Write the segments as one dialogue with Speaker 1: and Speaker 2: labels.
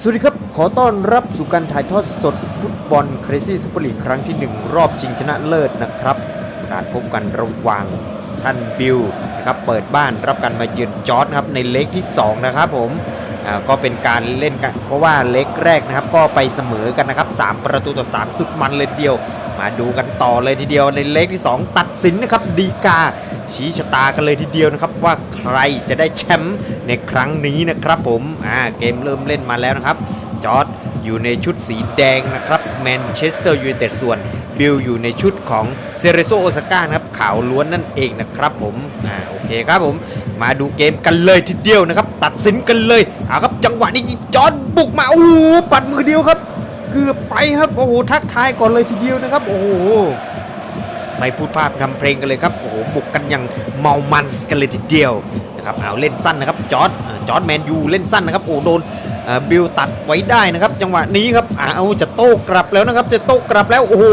Speaker 1: สวัสดีครับ ขอต้อนรับสู่การถ่ายทอดสดฟุตบอล Crazy Super League ครั้งที่ 1 รอบชิงชนะเลิศนะครับ การพบกันระหว่างท่านบิลนะครับเปิดบ้านรับการมาเยือนจอร์ดนะครับในเล็กที่ 2 นะครับผมก็เป็นการเล่นกัน เพราะว่าเล็กแรกนะครับ ก็ไปเสมอกันนะครับ 3 ประตูต่อ 3 สุดมันเลยเดียว มาดูกันต่อเลยทีเดียวในเล็กที่ 2 ตัดสินนะครับดีกา ชี้ชะตากันเลยทีเดียวนะครับว่าใครจะได้แชมป์ในครั้งนี้นะครับผมอ่าเกมเริ่มเล่นมาแล้วนะครับจอร์ดอยู่ในชุดสีแดงนะครับแมนเชสเตอร์ยูไนเต็ดส่วนบิลอยู่ในชุดของเซเรโซโอซาก้านะครับขาวล้วนนั่นเองนะครับผมอ่าโอเคครับผม มาดูเกมกันเลยทีเดียวนะครับ ตัดสินกันเลยเอาครับจังหวะนี้จอร์ดบุกมาโอ้ปัดมือเดียวครับ เกือบไปครับโอ้โหทักทายก่อนเลยทีเดียวนะครับ โอ้โหไม่พูดภาพทำเพลงกันเลยครับโอ้โหบุกกันอย่างเมามันส์กันเลยทีเดียวนะครับเอาเล่นสั้นนะครับจอร์ดจอร์ดแมนยูเล่นสั้นนะครับโอ้โดนบิลตัดไว้ได้นะครับจังหวะนี้ครับเอาจะโต้กลับแล้วนะครับ จะโต้กลับแล้วโอ้โห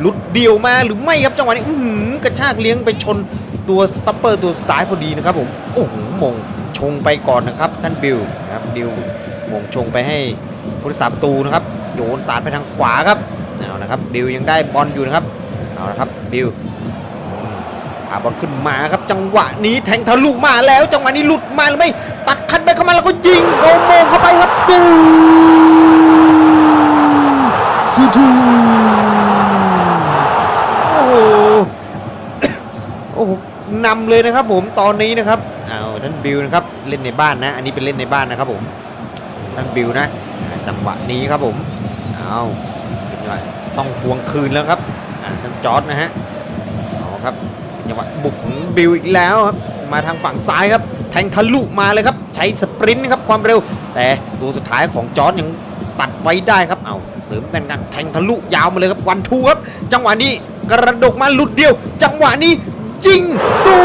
Speaker 1: หลุดเดียวมาหรือไม่ครับจังหวะนี้อืกระชากเลี้ยงไปชนตัวสตัปเปอร์ตัวสไตล์พอดีนะครับผมโอ้โหมงชงไปก่อนนะครับท่านบิลนะครับบิลมงชงไปให้ผู้รักษาประตูนะครับ โยนสาดไปทางขวาครับเอานะครับบิลยังได้บอลอยู่นะครับเอาละครับบิลพาบอลขึ้นมาครับจังหวะนี้แทงทะลุมาแล้ว จังหวะนี้หลุดมาหรือไม่ตัดคันไปเข้ามาแล้วก็ยิงโกโมงเข้าไปครับกูสุดูโอ้โหโอ้โหนำเลยนะครับผมตอนนี้นะครับเอาท่านบิลนะครับเล่นในบ้านนะ อันนี้เป็นเล่นในบ้านนะครับผมท่านบิลนะจังหวะนี้ครับผม เอาเป็นจังหวะต้องทวงคืนแล้วครับอ่าท่านจอร์ดนะฮะเอาครับเป็นจังหวะบุกของบิลอีกแล้วครับมาทางฝั่งซ้ายครับ แทงทะลุมาเลยครับ ใช้สปรินต์ครับความเร็ว แต่ตัวสุดท้ายของจอร์ดยังตัดไว้ได้ครับเอาเสริมกันกันแทงทะลุยาวมาเลยครับวันทูครับ จังหวะนี้กระดกมาหลุดเดียว จังหวะนี้จริงกู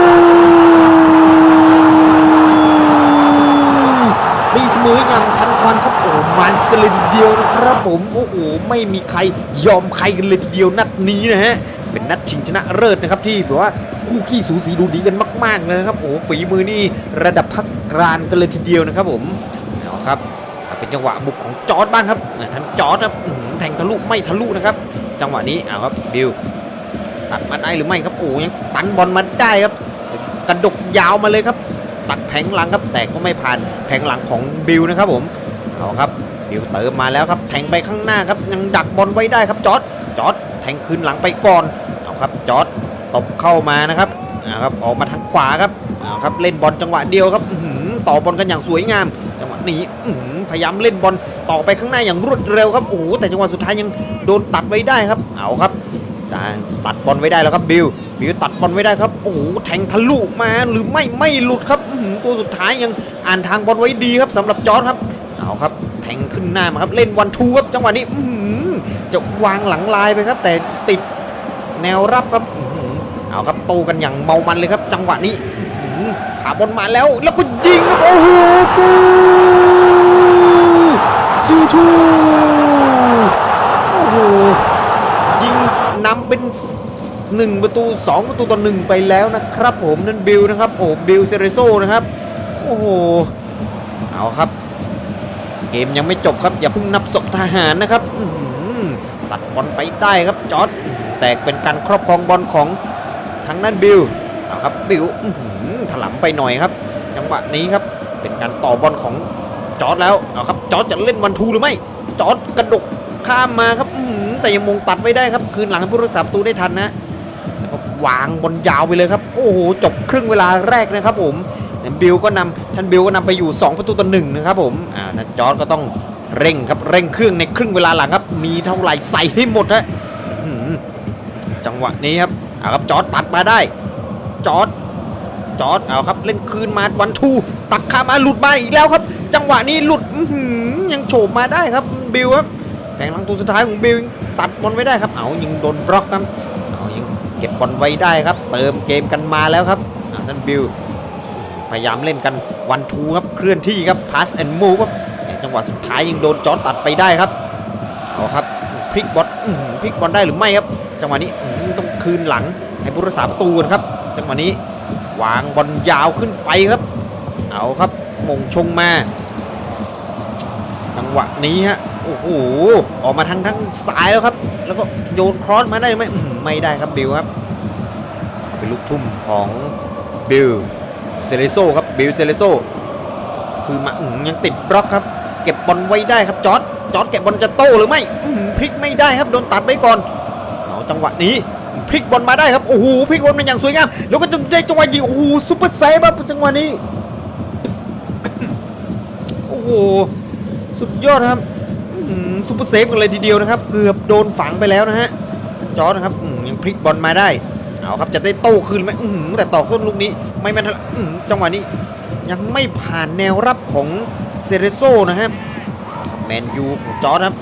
Speaker 1: เส มออย่างทันควันครับโอ้มันสกันเลยทีเดียวนะครับผมโอ้โหไม่มีใครยอมใครกันเลยทีเดียวนัดนี้นะฮะเป็นนัดชิงชนะเลิศนะครับที่แบบว่าคู่ขี้สูสีดูดีกันมาก ๆเลยนะครับโอ้ฝีมือนี่ระดับพักกรานกันเลยทีเดียวนะครับผมเอาครับเป็นจังหวะบุกของจอร์ดบ้างครับท่านจอร์ดครับหือแทงทะลุไม่ทะลุนะครับ จังหวะนี้เอาครับบิลตัดมาได้หรือไม่ครับโอ้ยังตันบอลมาได้ครับกระดกยาวมาเลยครับ ตักแผงหลังครับ แต่ก็ไม่ผ่านแผงหลังของบิลนะครับผมเอาครับบิลเติมมาแล้วครับแทงไปข้างหน้าครับยังดักบอลไว้ได้ครับจอดจอดแทงคืนหลังไปก่อนเอาครับจอดตบเข้ามานะครับเอาครับออกมาทางขวาครับเอาครับเล่นบอลจังหวะเดียวครับหือต่อบอลกันอย่างสวยงาม จังหวะนี้หือพยายามเล่นบอลต่อไปข้างหน้าอย่างรวดเร็วครับโอ้แต่จังหวะสุดท้ายยังโดนตัดไว้ได้ครับเอาครับตัดบอลไว้ได้แล้วครับบิลบิลตัดบอลไว้ได้ครับโอ้แทงทะลุมาหรือไม่ไม่หลุดครับ ตัวสุดท้ายยังอ่านทางบอลไว้ดีครับสำหรับจอร์ดครับเอาครับแทงขึ้นหน้ามาครับเล่นวันทูครับจังหวะนี้จะวางหลังลายไปครับ แต่ติดแนวรับครับเอาครับโตกันอย่างเมามันเลยครับ จังหวะนี้อื้อหือผ่าบอลมาแล้วแล้วก็ยิงครับโอ้โหกูซูทูโอ้โห ยิงนำเป็น 1 ประตู 2 ประตูต่อ1ไปแล้วนะครับผมนั่นบิลนะครับโอ้บิลเซเรโซนะครับโอ้โหเอาครับ เกมยังไม่จบครับ อย่าเพิ่งนับศพทหารนะครับหือตัดบอลไปได้ครับจอร์ดแตกเป็นการครอบครองบอลของทางนั้นบิลเอาครับบิลอื้อหือถลำไปหน่อยครับ จังหวะนี้ครับเป็นการต่อบอลของจอร์ดแล้วเอาครับจอร์ดจะเล่นวันทูหรือไม่จอร์ดกระดกข้ามมาครับหือแต่ยังมงตัดไว้ได้ครับ คืนหลังผู้รักษาประตูได้ทันนะ วางบอลยาวไปเลยครับ โอ้โหจบครึ่งเวลาแรกนะครับผมบิลก็นำท่านบิลก็นำไปอยู่ 2 ประตูต่อหนึ่งนะครับผมอ่าท่านจอร์ดก็ต้องเร่งครับเร่งเครื่องในครึ่งเวลาหลังครับ มีเท่าไหร่ใส่ให้หมดฮะจังหวะนี้ครับเอาครับจอร์ดตัดมาได้จอร์ดจอร์ดเอาครับเล่นคืนมาวันทูตักข้ามาหลุดมาอีกแล้วครับ จังหวะนี้หลุดยังโฉบมาได้ครับบิลครับแผงหลังตัวสุดท้ายของบิลตัดบอลไว้ได้ครับเอายิงโดนบล็อกครับ เก็บบอลไว้ได้ครับ เติมเกมกันมาแล้วครับท่านบิลพยายามเล่นกันวันทูครับเคลื่อนที่ครับ pass and move ครับจังหวะสุดท้ายยังโดนจอร์ดตัดไปได้ครับเอาครับพลิกบอลพลิกบอลได้หรือไม่ครับ จังหวะนี้ต้องคืนหลังให้ผู้รักษาประตูนะครับ จังหวะนี้วางบอลยาวขึ้นไปครับ เอาครับมงชงมา จังงหวะนี้ฮะโอ้โหออกมาทางทั้งซ้ายแล้วครับ แล้วก็โยนครอสมาได้ไหมไม่ได้ครับบิลครับ เป็นลูกทุ่มของบิลเซเลโซครับบิลเซเลโซคือมาอยังติดบล็อกครับ เก็บบอลไว้ได้ครับจอร์ดจอร์ดเก็บบอลจะโต้หรือไม่มพลิกไม่ได้ครับโดนตัดไปก่อนเอาจังหวะนี้พลิกบอลมาได้ครับโอ้โหพลิกบอลมันอย่างสวยงามแล้วก็จะได้จังหวะยิงโอ้โหซุปเปอร์เซฟครับจังหวะนี้โอ้โหสุดยอดครับ ซุปเปอร์เซฟกันเลยทีเดียวนะครับ เกือบโดนฝังไปแล้วนะฮะจอร์ดนะครับยังพลิกบอลมาได้เอาครับจะได้โต้คืนไหมมแต่ตอกส้นลูกนี้ไม่แม่นทันจังหวะนี้ยังไม่ผ่านแนวรับของเซเรโซนะครับแมนยูของจอร์ดครับ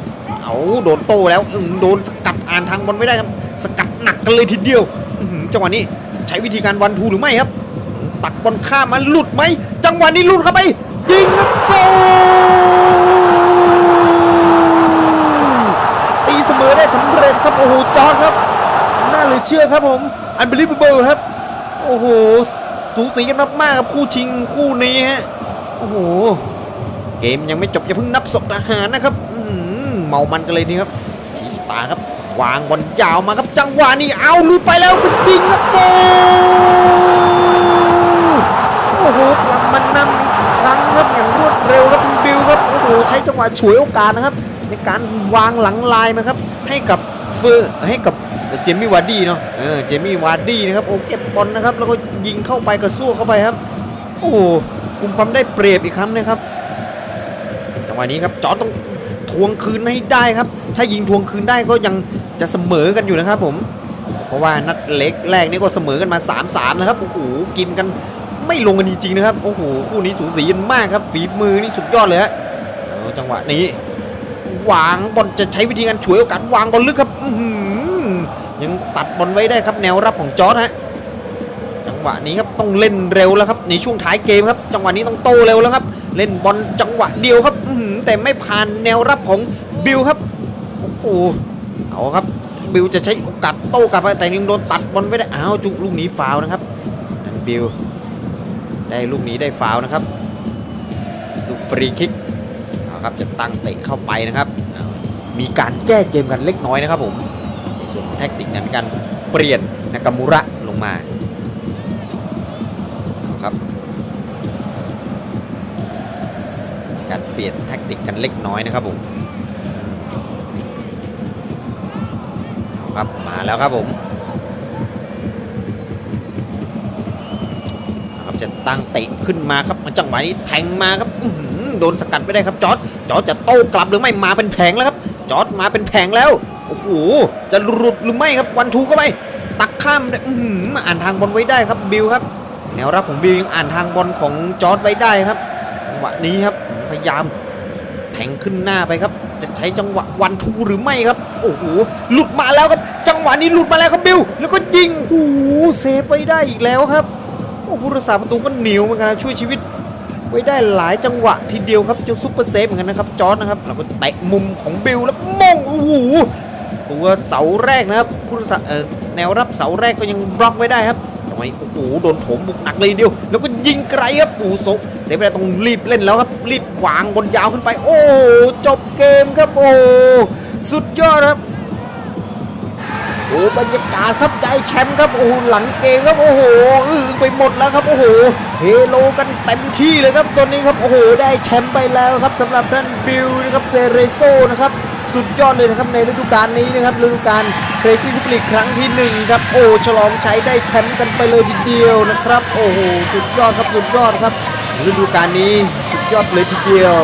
Speaker 1: เอาโดนโต้แล้วโดนสกัดอ่านทางบอลไม่ได้ครับ สกัดหนักกันเลยทีเดียวจังหวะนี้ใช้วิธีการวันทูหรือไม่ครับ ตักบอลข้ามมาหลุดไหมจังหวะนี้หลุดเข้าไปยิงครับโกลตีเสม อได้สำเร็จครับโอ้โหจอร์ดครับน่าเหลือเชื่อครับผม unbelievable ครับ โอ้โห สูสีกันมากๆครับคู่ชิงคู่นี้ฮะโอ้โห เกมยังไม่จบอย่าเพิ่งนับศพทหารนะครับอื้อหือเมามันกันเลยนี่ครับชีสตาครับ วางบอลยาวมาครับจังหวะนี้เอาลุไปแล้วก็ยิงครับโกโอ้โหกลับมานำอีกครั้งครับอย่างรวดเร็วครับบิวครับโอ้โหใช้จังหวะฉวยโอกาสนะครับ ในการวางหลังลายมาครับ ให้กับเฟอร์ให้กับเจมี่วาร์ดี้เนาะเออเจมี่วาร์ดี้นะครับโอ้เก็บบอลนะครับ แล้วก็ยิงเข้าไปกระสู้เข้าไปครับ โอ้กลุ่มความได้เปรียบอีกครั้งนะครับจังหวะนี้ครับจอต้องทวงคืนให้ได้ครับ ถ้ายิงทวงคืนได้ก็ยังจะเสมอกันอยู่นะครับผม เพราะว่านัดเล็กแรกนี่ก็เสมอกันมา 3-3 นะครับโอ้โหกินกันไม่ลงกันจริงๆนะครับโอ้โหคู่นี้สูสีกันมากครับฝีมือนี่สุดยอดเลยฮะจังหวะนี้ วางบอลจะใช้วิธีการฉวยโอกาสวางบอลลึกครับยังตัดบอลไว้ได้ครับแนวรับของจอร์จฮะจังหวะนี้ครับต้องเล่นเร็วแล้วครับในช่วงท้ายเกมครับ จังหวะนี้ต้องโตเร็วแล้วครับ เล่นบอลจังหวะเดียวครับแต่ไม่ผ่านแนวรับของบิลครับโอ้โหเอาครับบิลจะใช้โอกาสโต้กลับไปแต่ยังโดนตัดบอลไว้ได้อ้าวจุกลูกนี้ฟาวนะครับนั่นบิลได้ลูกนี้ได้ฟาวนะครับลูกฟรีคิก ครับจะตั้งเตะเข้าไปนะครับมีการแก้เกมกันเล็กน้อยนะครับผมในส่วนของแท็กติกนั้นมีการเปลี่ยนนากามูระลงมาครับมีการเปลี่ยนแท็กติกกันเล็กน้อยนะครับผมครับมาแล้วครับผมครับจะตั้งเตะขึ้นมาครับจังหวะนี้แทงมาครับอื โดนสกัดไม่ได้ครับจอร์ดจอร์ดจะโต้กลับหรือไม่มาเป็นแผงแล้วครับจอร์ดมาเป็นแผงแล้วโอ้โหจะหลุดหรือไม่ครับวันทูเข้าไปตักข้ามได้อือหืออ่านทางบอลไว้ได้ครับบิลครับแนวรับของบิลยังอ่านทางบอลของจอร์ดไว้ได้ครับจังหวะนี้ครับพยายามแทงขึ้นหน้าไปครับ จะใช้จังหวะวันทูหรือไม่ครับโอ้โหหลุดมาแล้วครับ จังหวะนี้หลุดมาแล้วครับบิลแล้วก็ยิงโอ้โหเซฟไว้ได้อีกแล้วครับโอ้ผู้รักษาประตูก็เหนียวเหมือนกันนะช่วยชีวิต ไว้ได้หลายจังหวะทีเดียวครับเจ้าซุปเปอร์เซฟเหมือนกันนะครับจอร์ดนะครับแล้วก็เตะมุมของบิลแล้วมงโอ้โหตัวเสาแรกนะครับผู้รักษาเอ่อแนวรับเสาแรกก็ยังบล็อกไว้ได้ครับจังหวะนี้โอ้โหโดนโถมบุกหนักเลยเดียว แล้วก็ยิงไกลครับโอ้โหโซเซฟไปได้วต้องรีบเล่นแล้วครับรีบวางบนยาวขึ้นไป โอ้จบเกมครับโอ้สุดยอดครับ โอ้บรรยากาศครับได้แชมป์ครับโอ้โหหลังเกมครับโอ้โหอื้อไปหมดแล้วครับโอ้โหเฮโลกันเต็มที่เลยครับตอนนี้ครับโอ้โหได้แชมป์ไปแล้วครับสำหรับท่านบิลนะครับเซเรโซนะครับสุดยอดเลยนะครับในฤดูกาลนี้นะครับฤดูกาลเครซี่ซุปลีกครั้งที่หนึ่งครับโอ้ฉลองใช้ได้แชมป์กันไปเลยทีเดียวนะครับ โอ้โหสุดยอดครับสุดยอดครับฤดูกาลนี้สุดยอดเลยทีเดียว